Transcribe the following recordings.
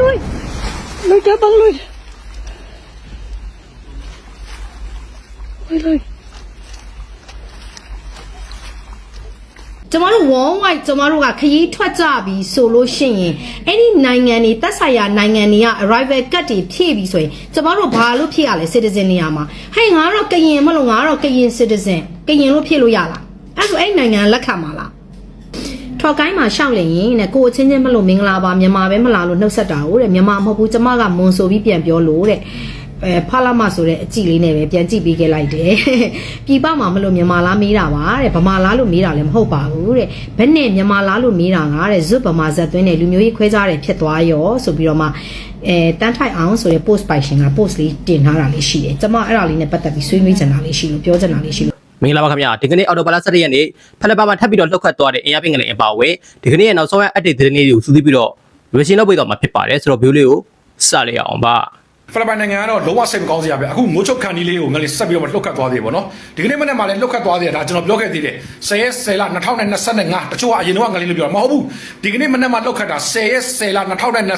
lui lui lui cho băng lui lui lui ကျမတို့ world wide ကျမတို့ကခရီးထွက်ကြပြီဆိုလို့ရှိရင်အဲ့ဒီနိုင်ငံတွေတက်ဆိုင်ရာနိုင်ငံတွေက arrival card တွေဖြည့်ပြီဆိုရင်ကျမတို့ဘာလို့ဖြည့်ရလဲ citizen နေရာမှာဟဲ့ငါတော့ကရင်မလို့ငါတော့ကရင် citizen ကရင်လို့ဖြည့်လို့ရလားအဲ့ဆိုအဲ့နိုင်ငံလက်ခံပါလား ထော်ကိုင်းမှာရှောက်လင်ရင်တဲ့ကိုအချင်းချင်းမလို့မင်္ဂလာပါမြန်မာပဲမလားလို့နှုတ်ဆက်တာဟုတ်တဲ့မြန်မာမဟုတ်ဘူးကျမကမွန်ဆိုပြီးပြန်ပြောလို့တဲ့အဲဖလာမဆိုတဲ့အကြည့်လေးနဲ့ပဲပြန်ကြည့်ပေးခဲ့လိုက်တယ်ပြည်ပမှာမလို့မြန်မာလားမေးတာပါတဲ့ဗမာလားလို့မေးတာလည်းမဟုတ်ပါဘူးတဲ့ဘယ်နဲ့မြန်မာလားလို့မေးတာကတဲ့ဇွတ်ဗမာဇက်သွင်းတဲ့လူမျိုးရေးခွဲခြားတယ်ဖြစ်သွားရောဆိုပြီးတော့မှအဲတန်းထိုက်အောင်ဆိုတဲ့ post ပိုင်ရှင်က post လေးတင်ထားတာလေးရှိတယ်ကျမအဲ့ဒါလေးနဲ့ပတ်သက်ပြီးဆွေးနွေးချင်တာလေးရှိလို့ပြောချင်တာလေးရှိလို့ မင်္ဂလာပါခင်ဗျာဒီကနေ့အော်တိုဘာလ17ရက်နေ့ဖလက်ပါမှာထပ်ပြီးတော့လှုပ်ခတ်သွားတဲ့အင်အားပင်ကလေးအပါအဝင်ဒီကနေ့ရဲ့နောက်ဆုံးရ update သတင်းလေးတွေကိုစူးစီးပြီးတော့ revision လုပ်ပေးတော့မှာဖြစ်ပါတယ်ဆိုတော့ view လေးကိုစလိုက်အောင်ပါ ဖိလစ်ပိုင်နိုင်ငံကတော့လုံးဝစိတ်မကောင်းစရာပဲအခုမိုးချုပ်ခန်ဒီလေးကိုငလေးဆက်ပြီးတော့လှုပ်ခတ်သွားသေးတယ်ပေါ့နော်ဒီကနေ့မနေ့မှလည်းလှုပ်ခတ်သွားသေးတယ်ဒါကျွန်တော်ပြောခဲ့သေးတယ်10ရက်10လ2025တချို့ကအရင်တော့ငလေးလို့ပြောတာမဟုတ်ဘူးဒီကနေ့မနေ့မှလှုပ်ခတ်တာ10ရက်10လ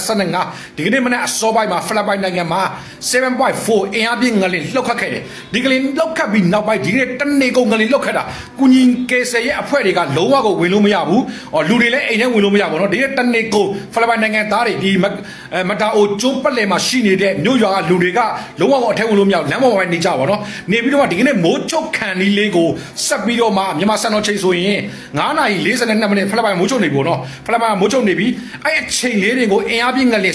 2025ဒီကနေ့မနေ့အစောပိုင်းမှာဖိလစ်ပိုင်နိုင်ငံမှာ7.4အင်အားပြင်းငလေးလှုပ်ခတ်ခဲ့တယ်ဒီကလေးလှုပ်ခတ်ပြီးနောက်ပိုင်းဒီကနေ့တနေ့ကုန်ငလေးလှုပ်ခတ်တာကုညီကေဆယ်ရဲ့အဖွဲ့တွေကလုံးဝကိုဝင်လို့မရဘူးအော်လူတွေလည်းအိမ်ထဲဝင်လို့မရဘူးနော်ဒီကနေ့တနေ့ကုန်ဖိလစ်ပိုင်နိုင်ငံသားတွေဒီမအဲမတာအိုကျုံးပတ်လည်မှာရှိနေတဲ့မြို့ရွာကလူတွေကလုံးဝကိုအထက်ဝင်လို့မရဘူးလမ်းပေါ်မှာပဲနေကြပါတော့နေပြီးတော့မှဒီကနေ့မိုးချုပ်ခံဒီလေးကိုဆက်ပြီးတော့မှမြန်မာစံတော်ချိန်ဆိုရင်9နာရီ42မိနစ်ဖိလစ်ပိုင်မိုးချုပ်နေပြီနော်ဖိလစ်ပိုင်မိုးချုပ်နေပြီအဲ့အချိန်လေးတွေကိုအင်အားပြင်းငလေး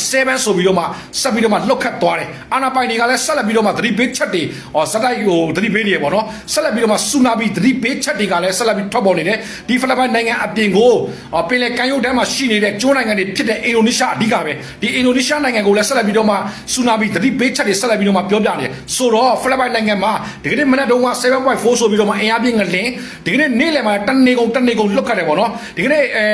6.7ဆိုပြီးတော့မှဆက်ပြီးတော့မှလှုပ်ခတ်သွားတယ်အာနာပိုင်တွေကလည်းဆက်လက်ပြီးတော့မှသတိပေးချက်တွေဟောစတိုက်ဟိုသတိပေးနေရပေါ့နော်ဆက်လက်ပြီးတော့မှဆူနာဘီသတိပေးချက်တွေကလည်းဆက်လက်ပြီးထွက်ပေါ်နေတယ်ဒီဖိလစ်ပိုင်နိုင်ငံအပြင်ကိုဟောပင်လယ်ကမ်းရိုးတန်းမှာရှိနေတဲ့ကျိုးနိုင်ငံတွေဖြစ်တဲ့အင်ဒိုနီးရှားအဓိကပဲဒီအင်ဒိုနီးရှားနိုင်ငံကိုလည်းဆက်လက်ပြီးတော့မှဆူနာဘီသတိပေးချက်တွေဆက်လက်ပြီးတော့မှပြောပြနေတယ်ဆိုတော့ဖိလစ်ပိုင်နိုင်ငံမှာဒီကနေ့မနက်တုန်းက7.4ဆိုပြီးတော့မှအင်အားပြင်းငလင်ဒီကနေ့နေ့လယ်မှာတနေကုန်တနေကုန်လွတ်ခတ်တယ်ပေါ့နော်ဒီကနေ့အဲ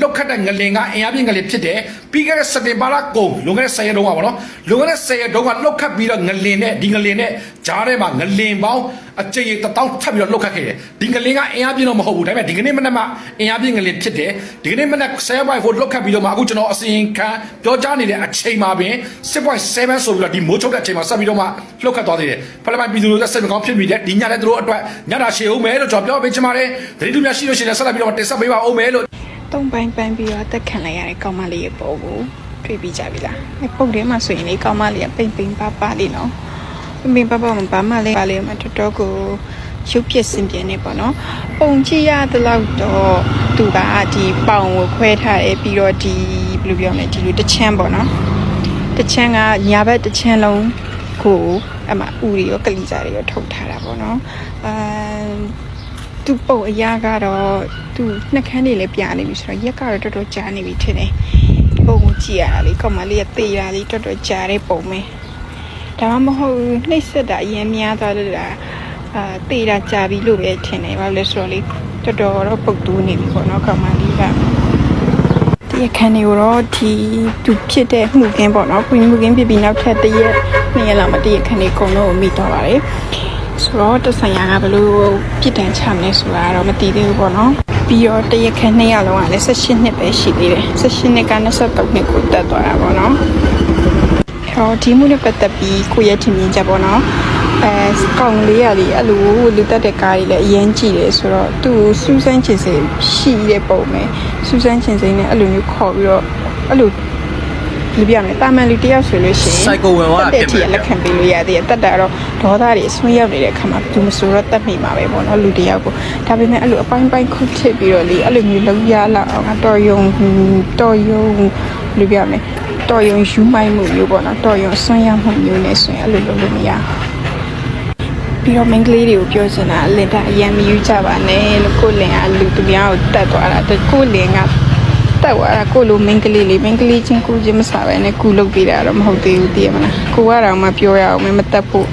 လွတ်ခတ်တဲ့ငလင်ကအင်အားပြင်းငလင်ဖြစ်တယ်ပြီးခဲ့တဲ့စက်တင်ဘာလကုန်လွန်ခဲ့တဲ့10ရက်တုန်းကပေါ့နော်လွန်ခဲ့တဲ့10ရက်တုန်းကလွတ်ခတ်ပြီးတော့ငလင်နဲ့ဒီငလင်နဲ့ကြားထဲမှာငလင်ပေါင်းအကြိမ်ရေတစ်တောင်းထပ်ပြီးတော့လွတ်ခတ်ခဲ့တယ်ဒီငလင်ကအင်အားပြင်းတော့မဟုတ်ဘူးဒါပေမဲ့ဒီကနေ့မနက်မှအင်အားပြင်းငလင်ဖြစ်တယ်ဒီကနေ့မနက်7.4လွတ်ခတ်ပြီးတော့မှအခုကျွန်တော်အစီရင်ခံပြောကြားနေတဲ့အချိန်မှာပင်6.7ဆိုပြီးတော့ဒီမိုးချုပ်တဲ့အချိန်မှာဆက်ပြီးတော့မှလှုပ်ခတ်သွားသေးတယ်ဖလမိုင်ပြည်သူတွေလည်းစိတ်မကောင်းဖြစ်မိတယ်ဒီညလည်းသူတို့အတွက်ညတာရှည်အောင်မယ်လို့ကျွန်တော်ပြောပေးချင်ပါတယ်ဒိဋ္ဌိများရှိလို့ရှိရင်ဆက်လက်ပြီးတော့တင်ဆက်ပေးပါအောင်မယ်လို့တုံပိုင်းပန်းပြီးတော့တက်ခံလိုက်ရတဲ့ကောင်မလေးရဲ့ပုံကိုတွေ့ပြီးကြပြီလားအဲပုံထဲမှာဆိုရင်လေကောင်မလေးကပိန်ပိန်ပါပါလေးနော် ပိန်ပိန်ပါပါမဘာမှလည်းပါလေးမှာတော်တော်ကိုရုပ်ပြက်စင်ပြင်းနေပေါ့နော်ပုံကြည့်ရတဲ့လောက်တော့သူကဒီပေါင်ကိုခွဲထားတယ်ပြီးတော့ဒီဘယ်လိုပြောမလဲဒီလိုတစ်ချမ်းပေါ့နော်တစ်ချမ်းကညာဘက်တစ်ချမ်းလုံးကိုအမဥရီရောကလီစာတွေရောထုတ်ထားတာပေါ့နော်အဲသူပုံအရာကတော့သူနှက်ခမ်းတွေလည်းပြနေပြီဆိုတော့ရက်ကတော့တော်တော်ကြာနေပြီထင်တယ်ပုံကိုကြည့်ရတာလေကောင်မလေးကသေတာလေးတော်တော်ကြာတဲ့ပုံပဲ ဒါမှမဟုတ်နှိပ်စက်တာအရင်များသွားလို့လားအာသေတာကြာပြီလို့ပဲထင်တယ်ဘာလို့လဲဆိုတော့လေတော်တော်တော့ပုတ်တူးနေပြီပေါ့နော်ကောင်မလေးကဒီအခန်းလေးကိုတော့ဒီသူဖြစ်တဲ့မှုကင်းပေါ့နော်ကွင်းမှုကင်းပြပြီးနောက်ထပ်တစ်ရက်နှစ်ရက်လောက်မှဒီအခန်းလေးအကုန်လုံးကိုမိတော့ပါတယ်ဆိုတော့တဆိုင်ရာကဘလို့ပြစ်ဒဏ်ချမလဲဆိုတာတော့မသိသေးဘူးပေါ့နော်ပြီးတော့တရက်ခန့်နှစ်ရက်လုံးကလည်း18နှစ်ပဲရှိသေးတယ်18နှစ်က23နှစ်ကိုတက်သွားတာပေါ့နော် အဲ့တော့ဒီမှုနဲ့ပတ်သက်ပြီးကိုရဲ့ထင်မြင်ချက်ပေါ့နော်အဲကောင်လေးရလေးအဲ့လိုလူတက်တဲ့ကားကြီးလည်းအရင်ကြည့်တယ်ဆိုတော့သူ့ကိုစူးစမ်းချင်စိတ်ရှိတဲ့ပုံပဲစူးစမ်းချင်စိတ်နဲ့အဲ့လိုမျိုးခေါ်ပြီးတော့အဲ့လိုလူပြမယ်တာမန်လူတယောက်ဆိုလို့ရှိရင် Psycho ဝင်သွားတာတက်ဖြစ်တဲ့မယ်လက်ခံပေးလို့ရသေးတယ်တက်တာတော့ဒေါသတွေဆွေးရောက်နေတဲ့အခါမှာသူမဆိုတော့တက်မိမှာပဲပေါ့နော်လူတယောက်ကိုဒါပေမဲ့အဲ့လိုအပိုင်းပိုင်းခုတ်ထစ်ပြီးတော့လေအဲ့လိုမျိုးလုံးရလောက်အောင်တော်ယုံတော်ယုံလူပြမယ် တော်ယုံယူမိုင်းမှုမျိုးပေါ့နော်တော်ယုံဆွမ်းရမှုမျိုးနဲ့ဆိုရင်အဲ့လိုလုပ်လို့မရဘူးပြီးတော့မင်းကလေးတွေကိုပြောချင်တာလင်တာအရင်မယူကြပါနဲ့လို့ကိုလင်ကလူသူများကိုတတ်သွားတာတကိုလင်ကတက်သွားတာကိုလိုမင်းကလေးလေးမင်းကလေးချင်းကူချင်းမစားပဲနဲ့ကူလုပ်ပေးတာတော့မဟုတ်သေးဘူးတည်ရမလားကိုကတော့မှပြောရအောင်မတက်ဖို့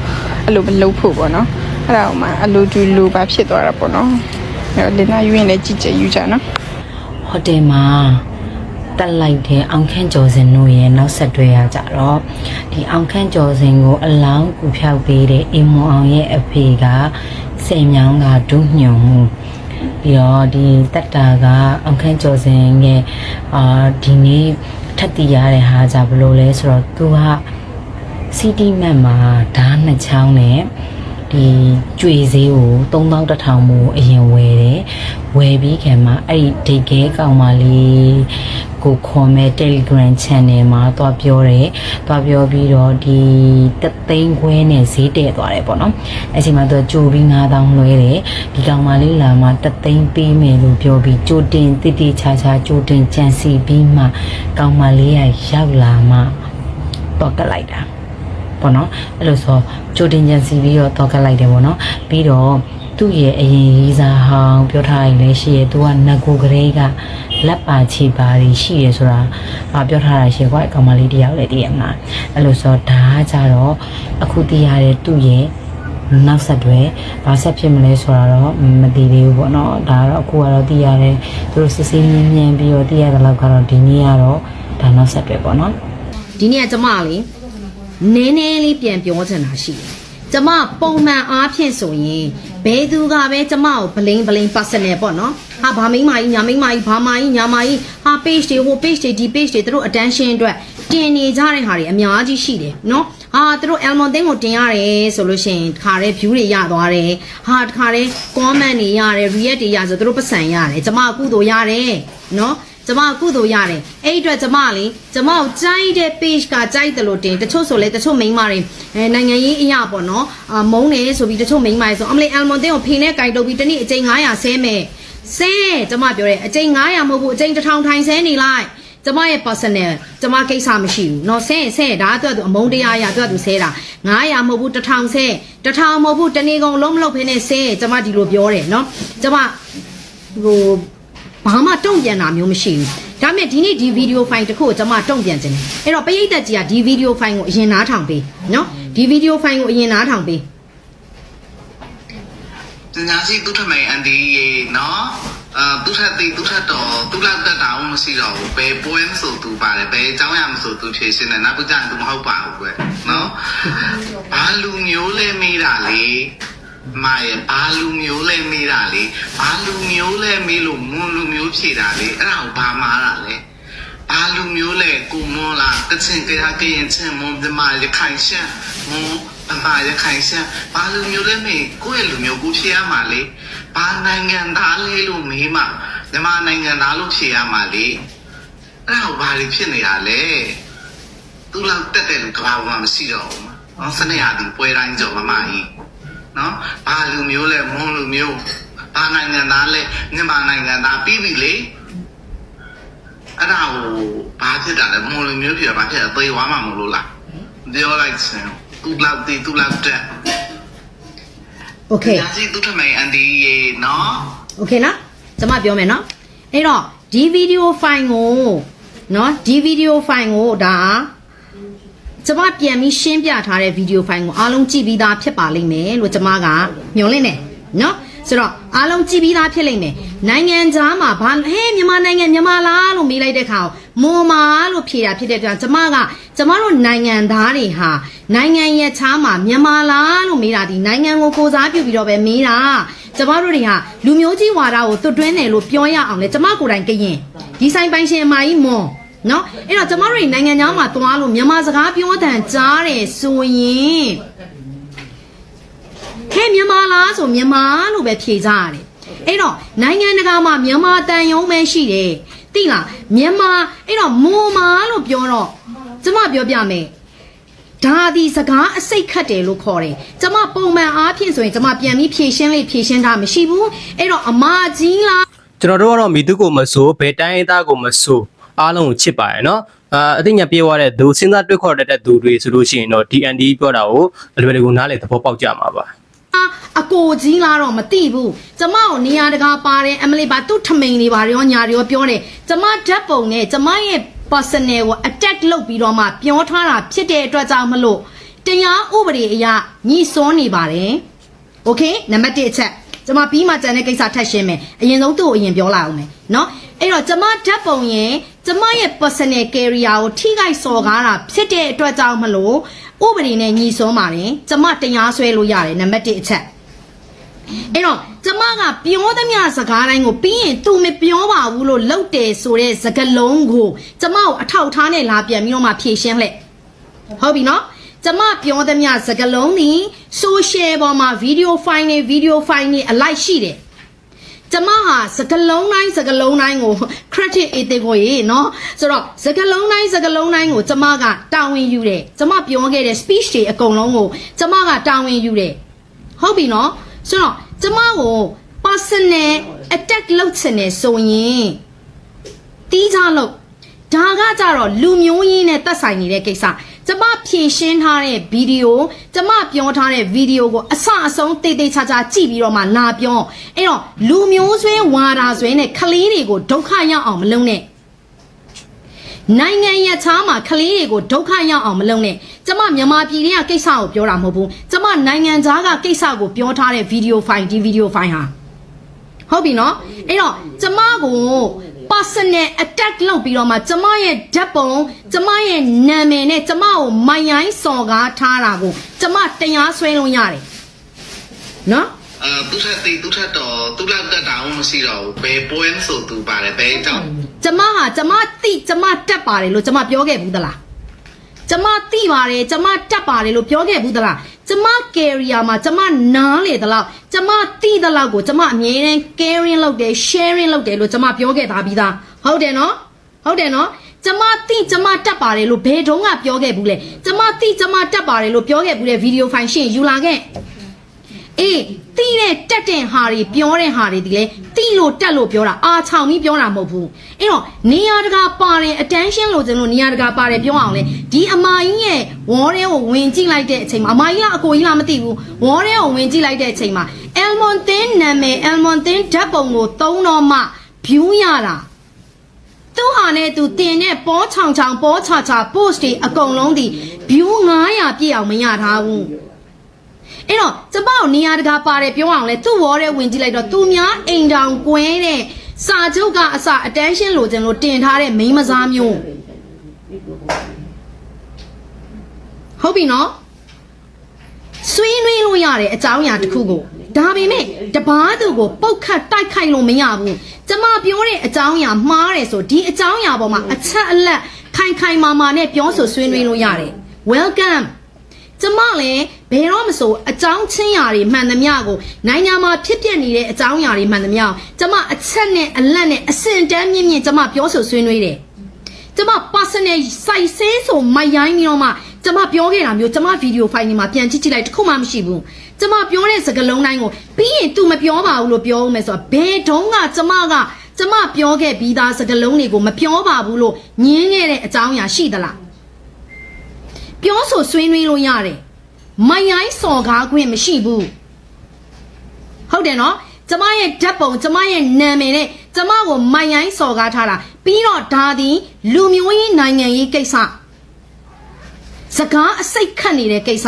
အဲ့လိုမလုပ်ဖို့ပေါ့နော်အဲ့ဒါမှအလိုတူလိုပါဖြစ်သွားတာပေါ့နော်အဲ့တော့လင်နာယူရင်လည်းကြည့်ကြယူကြနော်ဟိုတယ်မှာ တက်လိုက်တဲ့အောင်ခန့်ကျော်စင်တို့ရဲ့နောက်ဆက်တွဲရကြတော့ဒီအောင်ခန့်ကျော်စင်ကိုအလောင်းကူဖြောက်ပေးတဲ့အိမ်မွန်အောင်ရဲ့အဖေကစေမြောင်းကဒုညုံမှုပြီးတော့ဒီတက်တာကအောင်ခန့်ကျော်စင်ရဲ့အာဒီနေ့ထပ်တည်ရတဲ့ဟာကြဘလို့လဲဆိုတော့သူကစီတီမတ်မှာဓာတ်နှစ်ချောင်းနဲ့ဒီကြွေဈေးကို3100မို့အရင်ဝယ်တယ်ဝယ်ပြီးခင်မှာအဲ့ဒီဒိတ်ခဲကောင်မလေး ကိုခေါ်မဲ့ Telegram channel မှာတွားပြောတယ်တွားပြောပြီးတော့ဒီတသိန်းခွဲနဲ့ဈေးတဲ့သွားတယ်ပေါ့နော်အဲ့ဒီမှာသူကြိုပြီး9000လွှဲတယ်ဒီကောင်မလေးလာမှတသိန်းပေးမယ်လို့ပြောပြီးကြိုတင်တိတိချာချာကြိုတင်ကြံစီပြီးမှကောင်မလေးရရောက်လာမှတော့ကလိုက်တာပေါ့နော်အဲ့လိုဆိုကြိုတင်ကြံစီပြီးတော့တော့ကတ်လိုက်တယ်ပေါ့နော်ပြီးတော့သူ့ရဲ့အရင်ရေးစားဟောင်းပြောထားရင်လည်းရှိရဲ့သူကနတ်ကိုကလေးက လက်ပါချီပါတွေရှိရဆိုတာအာပြောထားတာရှိကွာအကောင်မလေးတယောက်လည်းတည်ရမှာအဲ့လိုဆိုဒါကကြတော့အခုတည်ရတဲ့သူ့ရဲ့နောက်ဆက်တွဲဘာဆက်ဖြစ်မလဲဆိုတာတော့မသိသေးဘူးပေါ့နော်ဒါကတော့အခုကတော့တည်ရတယ်သူတို့စစ်စစ်မြင်းမြင်းပြီးတော့တည်ရတဲ့လောက်ကတော့ဒီနေ့ကတော့ဒါနောက်ဆက်တွဲပေါ့နော်ဒီနေ့ကကျမလေးနည်းနည်းလေးပြန်ပြောချင်တာရှိတယ်ကျမပုံမှန်အားဖြင့်ဆိုရင် ဘယ်သူကပဲကျမကိုဘလိန်ဘလိန် personal ပေါ့နော်ဟာဘာမိန်းမကြီးညာမိန်းမကြီးဘာမကြီးညာမကြီးဟာ page တွေဟို page တွေဒီ page တွေသူတို့ attention အတွက်တင်နေကြတဲ့ဟာတွေအများကြီးရှိတယ်နော်ဟာသူတို့ Elmon သိန်းကိုတင်ရတယ်ဆိုလို့ရှိရင်တခါတည်း view တွေရသွားတယ်ဟာတခါတည်း comment တွေရတယ် react တွေရဆိုသူတို့ပတ်စံရတယ်ကျမကုသိုလ်ရတယ်နော် ကျမကုသိုလ်ရတယ်အဲ့ဒီအတွက်ကျမလေကျမကိုကြိုက်တဲ့ page ကကြိုက်တယ်လို့တင်တချို့ဆိုလဲတချို့မိန်းမတွေအဲနိုင်ငံရေးအရာပေါ့နော်အာမုန်းတယ်ဆိုပြီးတချို့မိန်းမတွေဆိုအမလေးအယ်မွန်တင်ကိုဖေနဲ့ကြိုက်တော့ပြီးတနေ့အချိန်900ဆဲမယ်ဆဲကျမပြောတယ်အချိန်900မဟုတ်ဘူးအချိန်1000ထိုင်ဆဲနေလိုက်ကျမရဲ့ personal ကျမကိစ္စမရှိဘူးเนาะဆဲရင်ဆဲဒါအတွက်သူအမုန်းတရားအရာအတွက်သူဆဲတာ900မဟုတ်ဘူး1000ဆဲ1000မဟုတ်ဘူးတနေ့ကုန်လုံးမလုပ်ဖေနဲ့ဆဲကျမဒီလိုပြောတယ်เนาะကျမဟို ဘာမှတုံ့ပြန်တာမျိုးမရှိဘူးဒါပေမဲ့ဒီနေ့ဒီဗီဒီယိုဖိုင်တစ်ခုကိုကျွန်မတုံ့ပြန်ခြင်းတယ်အဲ့တော့ပရိသတ်ကြီးကဒီဗီဒီယိုဖိုင်ကိုအရင်နားထောင်ပေးနော်ဒီဗီဒီယိုဖိုင်ကိုအရင်နားထောင်ပေးညာစီသူထမိန်အန်ဒီရေနော်အာသူထက်သိသူထက်တော့သူလောက်တက်တာအောင်မရှိတော့ဘူးဘယ်ပွဲမဆိုသူပါတယ်ဘယ်အကြောင်းရမဆိုသူဖြေရှင်းတယ်နောက်ပကြသူမဟုတ်ပါဘူးကွနော်ဘာလူမျိုးလဲမေးတာလေ မာရဲ့ဘာလူမျိုးလဲမေးတာလေဘာလူမျိုးလဲမေးလို့မွန်လူမျိုးဖြေတာလေအဲ့ဒါကိုဘာမားတာလဲဘာလူမျိုးလဲကိုမွန်လားတချင်ကြရကရင်ချင်းမွန်ဒီမာရခိုင်ရှမ်းမွန်အမရခိုင်ရှမ်းဘာလူမျိုးလဲမေးကိုယ့်ရဲ့လူမျိုးကိုဖြေရမှာလေဘာနိုင်ငံသားလဲလို့မေးမှမြန်မာနိုင်ငံသားလို့ဖြေရမှာလေအဲ့ဒါကိုဘာတွေဖြစ်နေတာလဲသူလောက်တက်တဲ့လူကဘာမှမရှိတော့ဘူး။နော်စနေရသည်ပွဲတိုင်းကြော်မမကြီး။ နော်ဘာလူမျိုးလဲမွန်လူမျိုးဘာနိုင်ငံသားလဲမြန်မာနိုင်ငံသားပြီးပြီလေအဲ့ဒါကိုဘာဖြစ်တာလဲမွန်လူမျိုးဖြစ်တာဘာဖြစ်တာသေသွားမှာမလို့လားပြောလိုက်စမ်းသူလောက်တည်သူလောက်တက် Okay ဒါစီသူထမိုင်အန်ဒီရေနော် Okay နော်ကျွန်မပြောမယ်နော်အဲ့တော့ဒီဗီဒီယိုဖိုင်ကိုနော်ဒီဗီဒီယိုဖိုင်ကိုဒါ ကျွန်မပြန်ပြီးရှင်းပြထားတဲ့ဗီဒီယိုဖိုင်ကိုအားလုံးကြည့်ပြီးသားဖြစ်ပါလိမ့်မယ်လို့ကျွန်မကမျှော်လင့်တယ်နော်ဆိုတော့အားလုံးကြည့်ပြီးသားဖြစ်လိမ့်မယ်နိုင်ငံခြားမှာဘာဟဲမြန်မာနိုင်ငံမြန်မာလားလို့မေးလိုက်တဲ့ခါမွန်မာလို့ဖြေတာဖြစ်တဲ့ကြောင့်ကျွန်မကကျွန်မတို့နိုင်ငံသားတွေဟာနိုင်ငံရဲ့ခြားမှာမြန်မာလားလို့မေးတာဒီနိုင်ငံကိုကိုစားပြုပြီးတော့ပဲမေးတာကျမတို့တွေဟာလူမျိုးကြီးဝါဒကိုသွတ်တွင်းတယ်လို့ပြောရအောင်လေကျမကိုယ်တိုင်ကရင်ဒီဆိုင်ပိုင်ရှင်အမကြီးမွန် နော်အဲ့တော့ကျမတို့တွေနိုင်ငံသားမှာသွားလို့မြန်မာစကားပြောတဲ့ကြားတယ်ဆိုရင်ဟဲ့မြန်မာလားဆိုမြန်မာလို့ပဲဖြေကြရတယ်အဲ့တော့နိုင်ငံတကာမှာမြန်မာတန်ယုံပဲရှိတယ်သိလားမြန်မာအဲ့တော့မွန်မာလို့ပြောတော့ကျမပြောပြမယ်ဒါဒီစကားအစိတ်ခတ်တယ်လို့ခေါ်တယ်။ကျမပုံမှန်အားဖြင့်ဆိုရင်ကျမပြန်ပြီးဖြည့်ရှင်းလေးဖြည့်ရှင်းတာမရှိဘူး။အဲ့တော့အမကြီးလားကျွန်တော်တို့ကတော့မိသူကိုမဆိုးဘယ်တိုင်းအသားကိုမဆိုး အားလုံးကိုချစ်ပါရဲ့နော်အာအသိဉာဏ်ပြေသွားတဲ့သူစဉ်းစားတွေးခေါ်တတ်တဲ့သူတွေဆိုလို့ရှိရင်တော့ DND ပြောတာကိုအလွယ်တကူနားလေသဘောပေါက်ကြမှာပါ အကိုကြီးလားတော့မသိဘူး။ကျမကိုနေရာတကာပါတယ်အမလေးပါသူ့ထမိန်တွေပါရောညာတွေရောပြောတယ်။ကျမဓာတ်ပုံနဲ့ကျမရဲ့ personal ကို attack လုပ်ပြီးတော့မှပြောထားတာဖြစ်တဲ့အတွက်ကြောင့်မလို့တရားဥပဒေအရညှိစွန်းနေပါတယ်။ Okay နံပါတ်1အချက်ကျမပြီးမှကြံတဲ့ကိစ္စထပ်ရှင်းမယ်အရင်ဆုံးသူ့ကိုအရင်ပြောလာအောင်မယ်เนาะ အဲ့တော့ကျမဓာတ်ပုံရင်ကျမရဲ့ personal career ကိုထိခိုက်စော်ကားတာဖြစ်တဲ့အတွက်ကြောင့်မလို့ဥပဒေနဲ့ညီစွန်းပါတယ်ကျမတရားစွဲလို့ရတယ်နံပါတ်1အချက်အဲ့တော့ကျမကပြောသမျှစကားတိုင်းကိုပြီးရင် तू မပြောပါဘူးလို့လောက်တယ်ဆိုတဲ့စကားလုံးကိုကျမကိုအထောက်ထားနဲ့လာပြန်ပြီးတော့မှဖြေရှင်းလှည့်ဟုတ်ပြီနော်ကျမပြောသမျှစကားလုံးဒီ social ပေါ်မှာ video file နဲ့ video file နဲ့အလိုက်ရှိတယ် ကျမဟာစကလုံးတိုင်းစကလုံးတိုင်းကို credit အေးတင်ကိုရေနော်ဆိုတော့စကလုံးတိုင်းစကလုံးတိုင်းကိုကျမကတာဝန်ယူတယ်ကျမပြောခဲ့တဲ့ speech တွေအကုန်လုံးကိုကျမကတာဝန်ယူတယ်ဟုတ်ပြီနော်ဆိုတော့ကျမကို personal attack လုပ်ချင်တယ်ဆိုရင်တီးကြလို့ဒါကကြတော့လူမျိုးရင်းနဲ့သက်ဆိုင်နေတဲ့ကိစ္စ ကျမဖြည့်ရှင်းထားတဲ့ဗီဒီယိုကျမပြောထားတဲ့ဗီဒီယိုကိုအဆအဆုံးတေးသေးချာချာကြည့်ပြီးတော့မှလာပြောအဲ့တော့လူမျိုးဆွဲဝါတာဆွဲနဲ့ကလေးတွေကိုဒုက္ခရောက်အောင်မလုပ်နဲ့နိုင်ငံရခြားမှာကလေးတွေကိုဒုက္ခရောက်အောင်မလုပ်နဲ့ကျမမြန်မာပြည်ရဲ့ကိစ္စကိုပြောတာမဟုတ်ဘူးကျမနိုင်ငံခြားကကိစ္စကိုပြောထားတဲ့ဗီဒီယိုဖိုင်ဒီဗီဒီယိုဖိုင်ဟာ ဟုတ်ပြီနော်အဲ့တော့ကျမကို personal attack လုပ်ပြီးတော့မှကျမရဲ့ဓာတ်ပုံကျမရဲ့နာမည်နဲ့ကျမကိုမိုင်ရိုင်းစော်ကားထားတာကိုကျမတရားဆွဲလို့ရတယ်နော်အဲသူထက်သေးသူထက်တော့သူလောက်တက်တာအောင်မရှိတော့ဘူးဘယ်ပွဲဆိုသူပါတယ်ဘယ်ကြောင့်ကျမဟာကျမတိကျမတက်ပါတယ်လို့ကျမပြောခဲ့ဘူးသလားကျမတိပါတယ်ကျမတက်ပါတယ်လို့ပြောခဲ့ဘူးသလား ကျမ career မှာကျမနားလေသလောက်ကျမတိသလောက်ကိုကျမအမြဲတမ်း caring လုပ်တယ် sharing လုပ်တယ်လို့ကျမပြောခဲ့သားပြီးသားဟုတ်တယ်နော်ဟုတ်တယ်နော်ကျမတိကျမတက်ပါတယ်လို့ဘယ်တုန်းကပြောခဲ့ဘူးလဲကျမတိကျမတက်ပါတယ်လို့ပြောခဲ့ဘူးတဲ့ဗီဒီယိုဖိုင်ရှင်းယူလာခဲ့ အေးတီးတဲ့တက်တဲ့ဟာတွေပြောတဲ့ဟာတွေဒီလေတီးလို့တက်လို့ပြောတာအာချောင်ပြီးပြောတာမဟုတ်ဘူးအဲ့တော့နေရာတကာပါတယ် attention လို့ကျင်လို့နေရာတကာပါတယ်ပြောအောင်လေဒီအမကြီးရဲ့ဝေါ်ရဲကိုဝင်ကြည့်လိုက်တဲ့အချိန်မှာအမကြီးလားအကိုကြီးလားမသိဘူးဝေါ်ရဲကိုဝင်ကြည့်လိုက်တဲ့အချိန်မှာ Elmon Tin နာမည် Elmon Tin ဓာတ်ပုံကိုသုံးတော့မှ view ရတာသူဟာနဲ့သူတင်တဲ့ပေါ်ချောင်ချောင်ပေါ်ချာချာ post တွေအကုန်လုံးဒီ view 900ပြည့်အောင်မရထားဘူး အဲ့တော့ကျမတို့နေရာတကာပါတယ်ပြောအောင်လဲသူ့ဝေါ်တဲ့ဝင်ကြည့်လိုက်တော့သူများအိမ်တောင်ကွဲတဲ့စာချုပ်ကအစ attention လိုချင်လို့တင်ထားတဲ့မိန်းမစားမျိုးဟုတ်ပြီနော်ဆွေးနွေးလို့ရတဲ့အကြောင်းအရာတစ်ခုကိုဒါပေမဲ့တပားသူကိုပုတ်ခတ်တိုက်ခိုက်လို့မရဘူးကျမပြောတဲ့အကြောင်းအရာမှားတယ်ဆိုဒီအကြောင်းအရာပေါ်မှာအချက်အလက်ခိုင်ခိုင်မာမာနဲ့ပြောဆိုဆွေးနွေးလို့ရတယ် welcome ကျမလည်းဘယ်တော့မဆိုအကြောင်းချင်းရာတွေမှန်သမျှကိုနိုင်ငံမှာဖြစ်ပျက်နေတဲ့အကြောင်းအရာတွေမှန်သမျှကိုကျမအချက်နဲ့အလက်နဲ့အစင်တန်းမြင့်မြင့်ကျမပြောဆိုဆွေးနွေးတယ်ကျမ personal စိုက်ဆဲဆိုမိုက်ရိုင်းပြီးတော့မှကျမပြောခဲ့တာမျိုးကျမဗီဒီယိုဖိုင်တွေမှာပြန်ကြည့်ကြည့်လိုက်တစ်ခုမှမရှိဘူးကျမပြောတဲ့စကားလုံးတိုင်းကိုပြီးရင် तू မပြောပါဘူးလို့ပြောဦးမယ်ဆိုတော့ဘယ်တုန်းကကျမကကျမပြောခဲ့ပြီးသားစကားလုံးတွေကိုမပြောပါဘူးလို့ညင်းခဲ့တဲ့အကြောင်းအရာရှိသလား ပြောဆိုဆွေးနွေးလို့ရတယ်မိုင်ရိုင်းစော်ကားခွင့်မရှိဘူးဟုတ်တယ်နော်ကျမရဲ့ဓာတ်ပုံကျမရဲ့နာမည်နဲ့ကျမကိုမိုင်ရိုင်းစော်ကားထားတာပြီးတော့ဒါသည်လူမျိုးရေးနိုင်ငံရေးကိစ္စစကားအစိတ်ခတ်နေတဲ့ကိစ္စ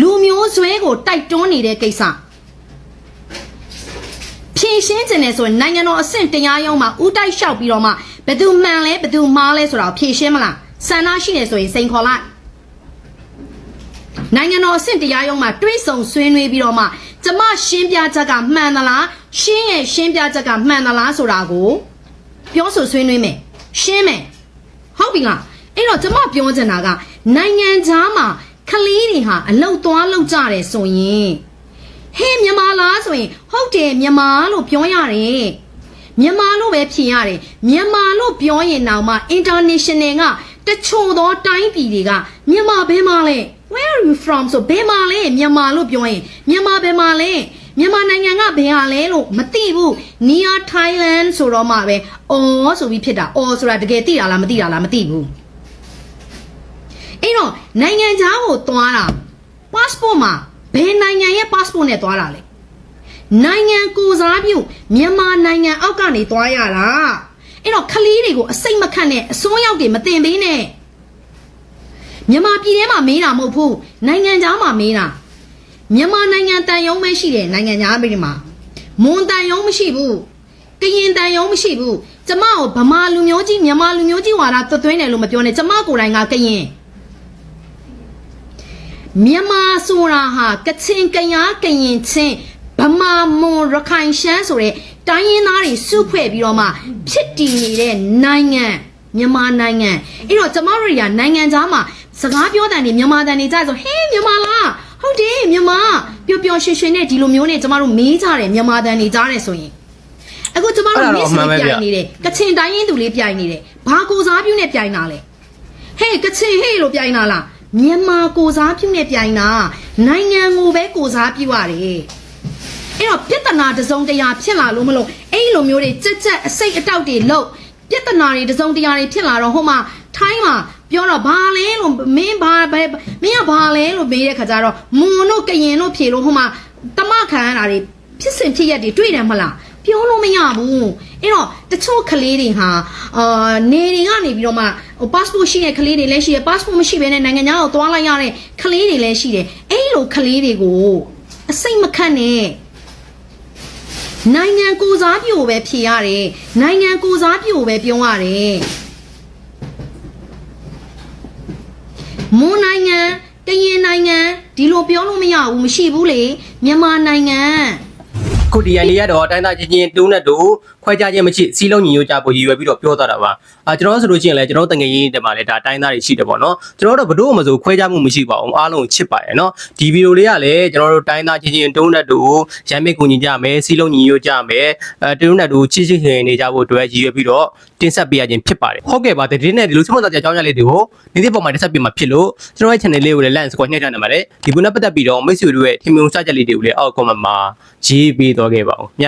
လူမျိုးဆွဲကိုတိုက်တွန်းနေတဲ့ကိစ္စဖြည့်ရှင်းခြင်းနဲ့ဆိုရင်နိုင်ငံတော်အဆင့်တရားရုံးမှာဥတိုက်လျှောက်ပြီးတော့မှဘယ်သူမှန်လဲဘယ်သူမှားလဲဆိုတာကိုဖြည့်ရှင်းမလား ဆန္ဒရှိနေဆိုရင်စိန်ခေါ်လိုက်နိုင်ငံတော်အဆင့်တရားရုံးမှာတွေးဆုံဆွေးနွေးပြီးတော့မှကျမရှင်းပြချက်ကမှန်သလားရှင်းရဲ့ရှင်းပြချက်ကမှန်သလားဆိုတာကိုပြောဆိုဆွေးနွေးမယ်ရှင်းမယ်ဟုတ်ပြီလားအဲ့တော့ကျမပြောချင်တာကနိုင်ငံခြားမှာကလေးတွေဟာအလုတ်သွားလောက်ကြတယ်ဆိုရင်ဟဲ့မြန်မာလားဆိုရင်ဟုတ်တယ်မြန်မာလို့ပြောရတယ်မြန်မာလို့ပဲဖြေရတယ်မြန်မာလို့ပြောရင်တော့မှ international က တချို့သောတိုင်းပြည်တွေကမြန်မာဘယ်မှာလဲ where are you from ဆိုဘယ်မှာလဲမြန်မာလို့ပြောရင်မြန်မာဘယ်မှာလဲမြန်မာနိုင်ငံကဘယ်ဟာလဲလို့မသိဘူး near Thailand ဆိုတော့မှပဲအော်ဆိုပြီးဖြစ်တာအော်ဆိုတာတကယ်သိတာလားမသိတာလားမသိဘူးအဲ့တော့နိုင်ငံခြားကိုသွားတာ passport မှာဘယ်နိုင်ငံရဲ့ passport နဲ့သွားတာလဲနိုင်ငံကိုစားပြုမြန်မာနိုင်ငံအောက်ကနေသွားရတာ အဲ့တော့ခလီးတွေကိုအစိတ်မခတ်နဲ့အစွန်းရောက်တွေမတင်ပေးနဲ့မြန်မာပြည်ထဲမှာမေးတာမဟုတ်ဘူးနိုင်ငံခြားမှာမေးတာမြန်မာနိုင်ငံတန်ယုံပဲရှိတယ်နိုင်ငံခြားပြည်မှာမွန်တန်ယုံမရှိဘူးကရင်တန်ယုံမရှိဘူးကျမကိုဗမာလူမျိုးကြီးမြန်မာလူမျိုးကြီးဝါဒသွတ်သွင်းတယ်လို့မပြောနဲ့ကျမကိုယ်တိုင်ကကရင်မြန်မာဆိုတာဟာကချင်ကရားကရင်ချင်း ဗမာမွန်ရခိုင်ရှမ်းဆိုတဲ့တိုင်းရင်းသားတွေစုဖွဲ့ပြီးတော့မှဖြစ်တည်နေတဲ့နိုင်ငံမြန်မာနိုင်ငံအဲ့တော့ကျမတို့တွေကနိုင်ငံသားမှာစကားပြောတဲ့နေမြန်မာတန်နေကြဆိုဟေးမြန်မာလားဟုတ်တယ်မြန်မာပျော်ပျော်ရွှင်ရွှင်နဲ့ဒီလိုမျိုးနဲ့ကျမတို့မေးကြတယ်မြန်မာတန်နေကြတယ်ဆိုရင်အခုကျမတို့ miss လေးပြိုင်နေတယ်ကချင်တိုင်းရင်းသူလေးပြိုင်နေတယ်ဘာကိုစားပြုနဲ့ပြိုင်တာလဲဟေးကချင်ဟေးလို့ပြိုင်တာလားမြန်မာကိုစားပြုနဲ့ပြိုင်တာနိုင်ငံကိုပဲကိုစားပြုရတယ် အဲ့တော့ပြဿနာတစ်စုံတရာဖြစ်လာလို့မလို့အဲ့လိုမျိုးတွေကြက်ကြက်အစိတ်အတောက်တွေလို့ပြဿနာတွေတစ်စုံတရာတွေဖြစ်လာတော့ဟိုမှာထိုင်းမှာပြောတော့ဘာလဲလို့မင်းဘာဘယ်မင်းကဘာလဲလို့မေးတဲ့ခါကျတော့မွန်တို့ကရင်တို့ဖြေလို့ဟိုမှာတမခံရတာတွေဖြစ်စဉ်ဖြစ်ရက်တွေတွေ့တယ်မလားပြောလို့မရဘူးအဲ့တော့တချို့ကလေးတွေဟာအာနေတွေကနေပြီးတော့မှဟို passport ရှိတဲ့ကလေးတွေလည်းရှိတယ် passport မရှိဘဲနဲ့နိုင်ငံခြားကိုသွားလိုက်ရတဲ့ကလေးတွေလည်းရှိတယ်အဲ့လိုကလေးတွေကိုအစိတ်မခတ်နဲ့ နိုင်ငံကိုစားပြုကိုပဲဖြေရတယ်နိုင်ငံကိုစားပြုကိုပဲပြောရတယ်မွန်နိုင်ငံကရင်နိုင်ငံဒီလိုပြောလို့မရဘူးမရှိဘူးလေမြန်မာနိုင်ငံ ခုဒီအန်ဒီကတော့တိုင်းသားချင်းချင်းတူးနဲ့တူခွဲခြားခြင်းမရှိစီးလုံးညီညွတ်ကြဖို့ရည်ရွယ်ပြီးတော့ပြောသွားတာပါအာကျွန်တော်ဆိုလို့ရှိရင်လည်းကျွန်တော်တငယ်ရင်းတက်မှာလည်းဒါတိုင်းသားတွေရှိတယ်ပေါ့နော်ကျွန်တော်တို့ဘလို့မဆိုခွဲခြားမှုမရှိပါဘူးအားလုံးချစ်ပါရဲ့နော်ဒီဗီဒီယိုလေးကလည်းကျွန်တော်တို့တိုင်းသားချင်းချင်းတူးနဲ့တူရမ်းမကူညီကြမယ်စီးလုံးညီညွတ်ကြမယ်အဲတူးနဲ့တူချစ်ချစ်ခင်နေကြဖို့အတွက်ရည်ရွယ်ပြီးတော့တင်ဆက်ပေးရခြင်းဖြစ်ပါတယ်ဟုတ်ကဲ့ပါတဲ့ဒီနေ့ဒီလိုစမတ်သားကြအကြောင်းရလေးတွေကိုနေ့စဉ်ပုံမှန်တင်ဆက်ပေးမှာဖြစ်လို့ကျွန်တော်ရဲ့ channel လေးကိုလည်း like and subscribe နှိပ်ထားနေပါတယ်ဒီကုန်းနဲ့ပတ်သက်ပြီးတော့မိတ်ဆွေတို့ရဲ့ထင်မြင်စကြက်လေးတွေကိုလည်းအောက် comment မှာရေးပေးတော့ခဲ့ပါဦးည